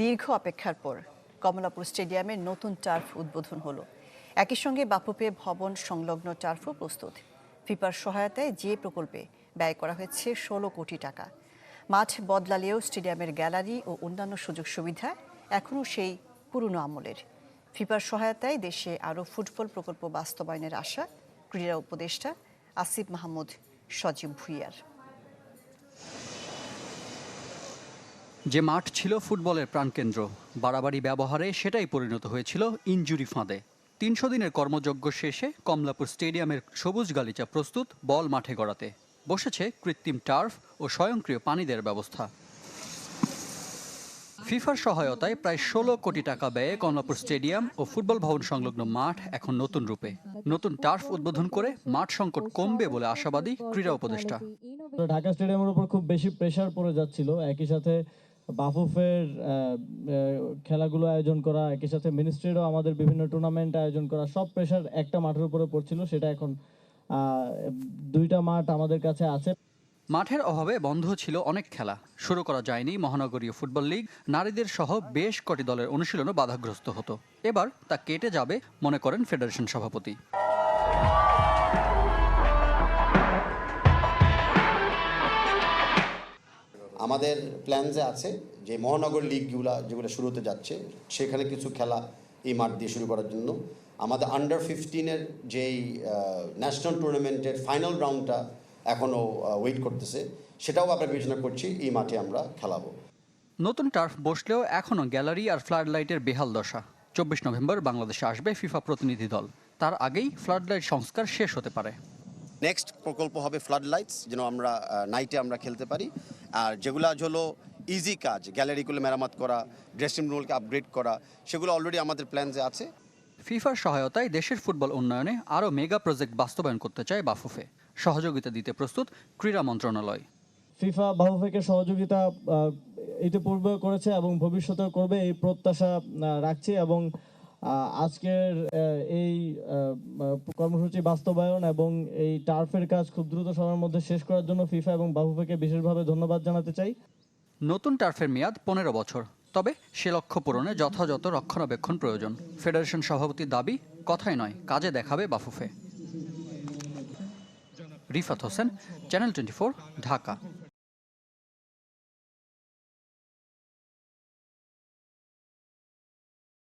দীর্ঘ অপেক্ষার পর কমলাপুর স্টেডিয়ামে নতুন টার্ফ উদ্বোধন হলো। একই সঙ্গে বাফুপে ভবন সংলগ্ন টার্ফও প্রস্তুত। ফিফার সহায়তায় যে প্রকল্পে ব্যয় করা হয়েছে ষোলো কোটি টাকা। মাঠ বদলালেও স্টেডিয়ামের গ্যালারি ও অন্যান্য সুযোগ সুবিধা এখনও সেই পুরনো আমলের। ফিফার সহায়তায় দেশে আরও ফুটবল প্রকল্প বাস্তবায়নের আশা ক্রীড়া উপদেষ্টা আসিফ মাহমুদ সজীব ভুইয়ার। যে মাঠ ছিল ফুটবলের প্রাণকেন্দ্র, বাড়াবাড়ি ব্যবহারে সেটাই পরিণত হয়েছিল ইনজুরি ফাঁদে। তিনশো দিনের কর্মযজ্ঞ শেষে কমলাপুর স্টেডিয়ামের সবুজ গালিচা প্রস্তুত বল মাঠে গড়াতে। বসেছে কৃত্রিম টার্ফ ও স্বয়ংক্রিয় পানিদের ব্যবস্থা। ফিফার সহায়তায় প্রায় ষোলো কোটি টাকা ব্যয়ে কমলাপুর স্টেডিয়াম ও ফুটবল ভবন সংলগ্ন মাঠ এখন নতুন রূপে। নতুন টার্ফ উদ্বোধন করে মাঠ সংকট কমবে বলে আশাবাদী ক্রীড়া উপদেষ্টা। ঢাকা স্টেডিয়ামের উপর খুব বেশি প্রেসার পড়ে যাচ্ছিল। একই সাথে বাফুফের খেলাগুলো আয়োজন করা, একই সাথে মিনিস্ট্রিরও আমাদের বিভিন্ন টুর্নামেন্ট আয়োজন করা, সব প্রেসার একটা মাঠের উপরে পড়ছিল, সেটা এখন দুইটা মাঠ আমাদের কাছে আছে। মাঠের অভাবে বন্ধ ছিল অনেক খেলা, শুরু করা যায়নি মহানগরীয় ফুটবল লিগ, নারীদের সহ বেশ কটি দলের অনুশীলনও বাধাগ্রস্ত হতো। এবার তা কেটে যাবে, মনে করেন ফেডারেশন সভাপতি। আমাদের প্ল্যানসে আছে, যে মহানগর লিগগুলা যেগুলো শুরু হতে যাচ্ছে, সেখানে কিছু খেলা এই মাঠ দিয়ে শুরু করার জন্য। আমাদের আন্ডার ফিফটিনের যেই ন্যাশনাল টুর্নামেন্টের ফাইনাল রাউন্ডটা এখনও ওয়েট করতেছে, সেটাও আমরা বিবেচনা করছি, এই মাঠে আমরা খেলাবো। নতুন টার্ফ বসলেও এখনও গ্যালারি আর ফ্লাড লাইটের বেহাল দশা। চব্বিশ নভেম্বর বাংলাদেশে আসবে ফিফা প্রতিনিধি দল। তার আগেই ফ্লাড লাইট সংস্কার শেষ হতে পারে। নেক্সট প্রকল্প হবে ফ্লাড লাইটস যেন আমরা নাইটে আমরা খেলতে পারি। আর যেগুলো আজ হলো ইজি কাজ গ্যালারিগুলো মেরামত করা ড্রেসিং রুমকে আপগ্রেড করা সেগুলো অলরেডি আমাদের প্ল্যানসে আছে। ফিফার সহায়তায় দেশের ফুটবল উন্নয়নে আরও মেগা প্রজেক্ট বাস্তবায়ন করতে চায় বাফুফে। সহযোগিতা দিতে প্রস্তুত ক্রীড়া মন্ত্রণালয়। ফিফা বাফুফেকে সহযোগিতা ইতিপূর্বে করেছে এবং ভবিষ্যতেও করবে এই প্রত্যাশা রাখছি এবং আজকের এই কর্মসূচি বাস্তবায়ন এবং এই টার্ফের কাজ খুব দ্রুত সময়ের মধ্যে শেষ করার জন্য ফিফা এবং বাফুফেকে বিশেষভাবে ধন্যবাদ জানাতে চাই। নতুন টার্ফের মেয়াদ পনেরো বছর, তবে সে লক্ষ্য পূরণে যথাযথ রক্ষণাবেক্ষণ প্রয়োজন। ফেডারেশন সভাপতির দাবি, কথাই নয়, কাজে দেখাবে Bafufe. Rifat Hossain, channel twenty Dhaka.